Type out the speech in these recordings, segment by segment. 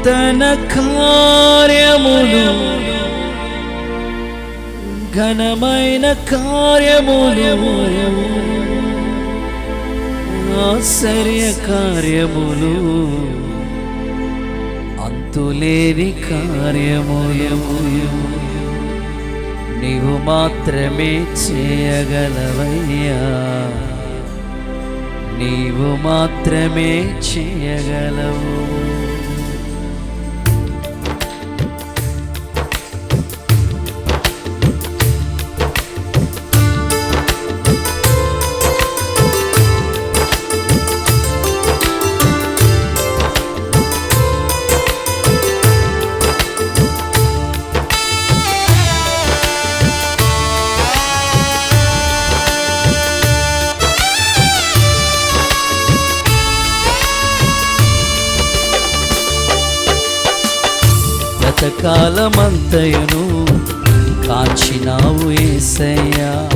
నూతన కార్యములు ఘనమైన కార్యములు ఆశ్చర్య కార్యములు అంతులేని కార్యములు. నీవు మాత్రమే చేయగలవయ్యా. నీవు మాత్రమే చేయగలవు. కాలమంతయను కాచినావు ఏసయ్యా.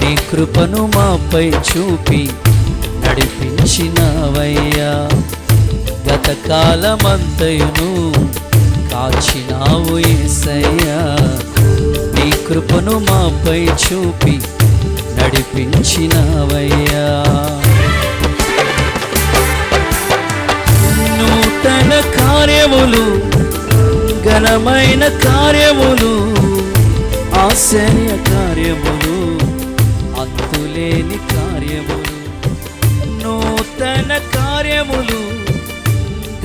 నీ కృపను మాపై చూపి నడిపించినవయ్యా. గతకాలమంతయును కాచినావు ఏసయ్యా. నీ కృపను మాపై చూపి నడిపించినవయ్యా. నూతన కార్యములు ఘనమైన కార్యములు ఆశ్చర్య కార్యములు అంతులేని కార్యములు నూతన కార్యములు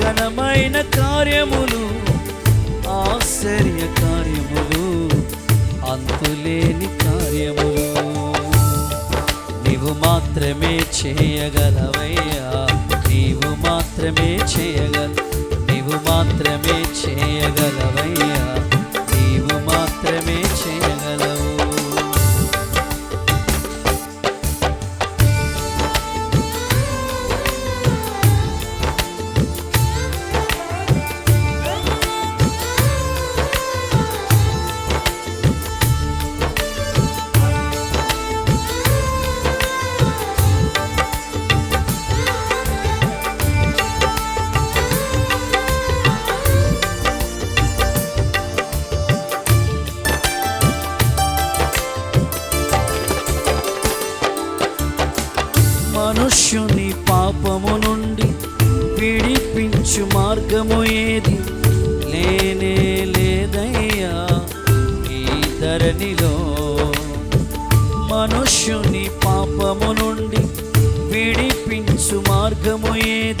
ఘనమైన కార్యములు ఆశ్చర్య కార్యములు అంతులేని కార్యములు. నీవు మాత్రమే చేయగలవయ్యా నీవు మాత్రమే చేయగల మార్గము ఏది లేనే లేదయ్యా ఈ ధరణిలో. మనుష్యుని పాపము నుండి విడిపించు మార్గము ఏది?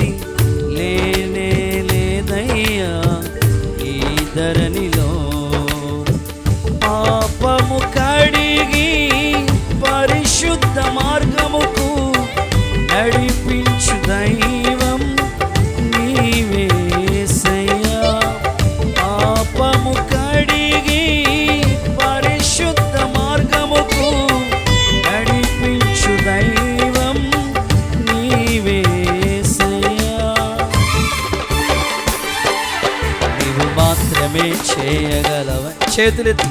చేతులెత్తి.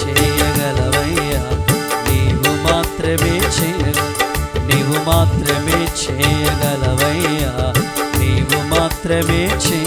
చేయగలవయ్యా నీవు మాత్రమే చేయ నీవు మాత్రమే చేయగలవయ్యా నీవు మాత్రమే చేయగలవు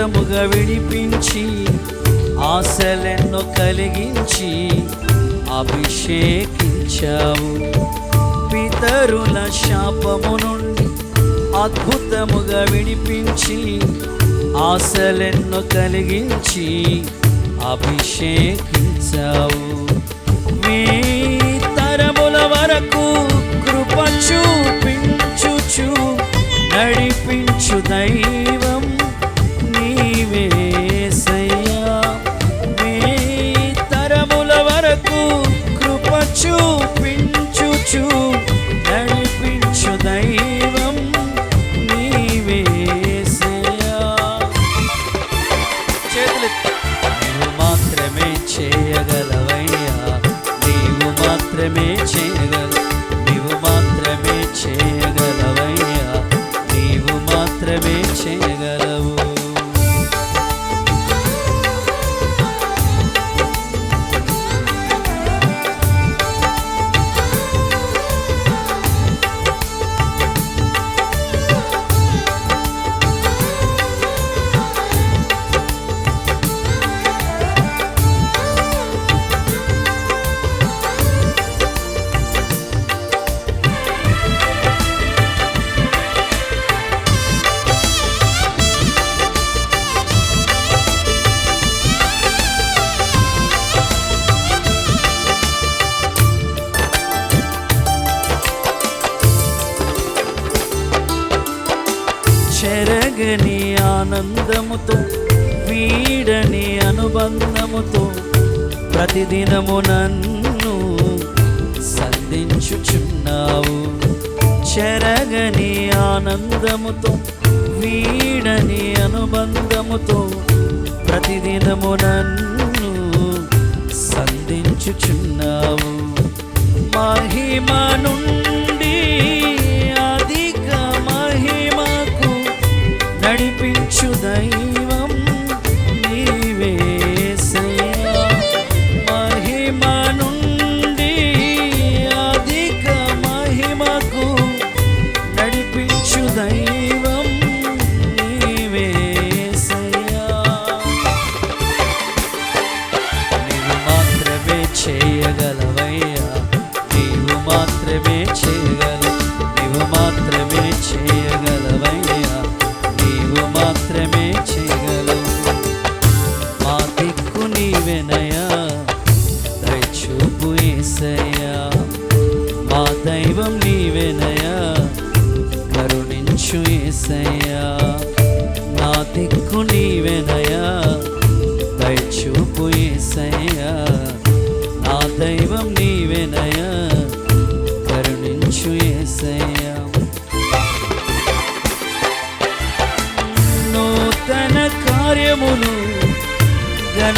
అద్భుతముగా విడిపించి ఆశలెన్నో కలిగించి అభిషేకించావు. పితరుల శాపము నుండి అద్భుతముగా విడిపించి ఆశలెన్నో కలిగించి అభిషేకించావు. మీ తరముల వరకు కృప చూపించుచు నడిపించు దైవ నడిపించు నడిపించు దైవం నీవేసయ్యా నీవు మాత్రమే చేయగలవయ్యా. నీవు మాత్రమే చేయగల నీవు మాత్రమే చేయ ఆనందముతో వీడని అనుబంధముతో ప్రతిదినము నన్ను సంధించుచున్నావు. చెరగని ఆనందముతో వీడని అనుబంధముతో ప్రతిదినము నన్ను సంధించుచున్నావు. మహిమ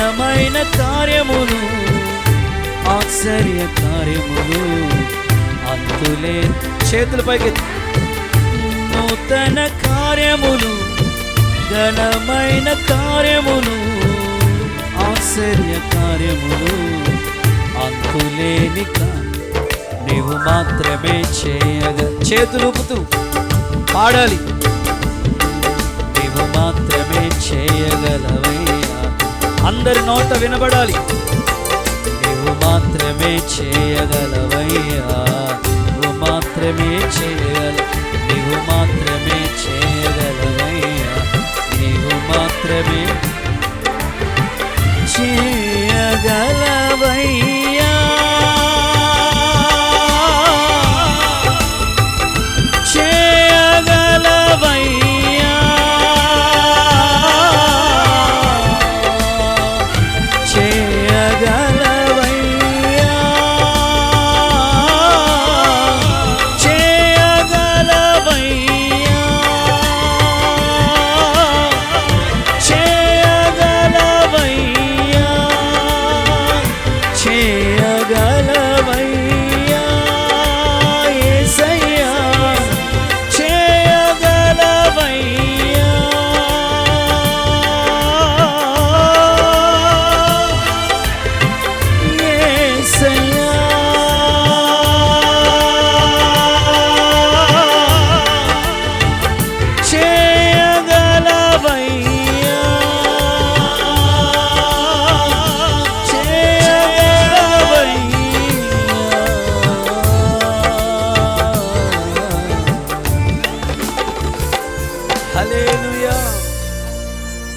ఘనమైన కార్యములు ఆశ్చర్య కార్యములు. అంతులే చేతులపైకి నూతన కార్యములు ఘనమైన కార్యములు ఆశ్చర్య కార్యములు. అంతులేని నీవు మాత్రమే చేయగ చేతులు ఊపుతూ పాడాలి. నీవు మాత్రమే చేయగలవు. అందరి నోట వినబడాలి. నువ్వు మాత్రమే చేయగలవయ్యా. నువ్వు మాత్రమే చేయగల నువ్వు మాత్రమే చేయగలవయ్యా. నువ్వు మాత్రమే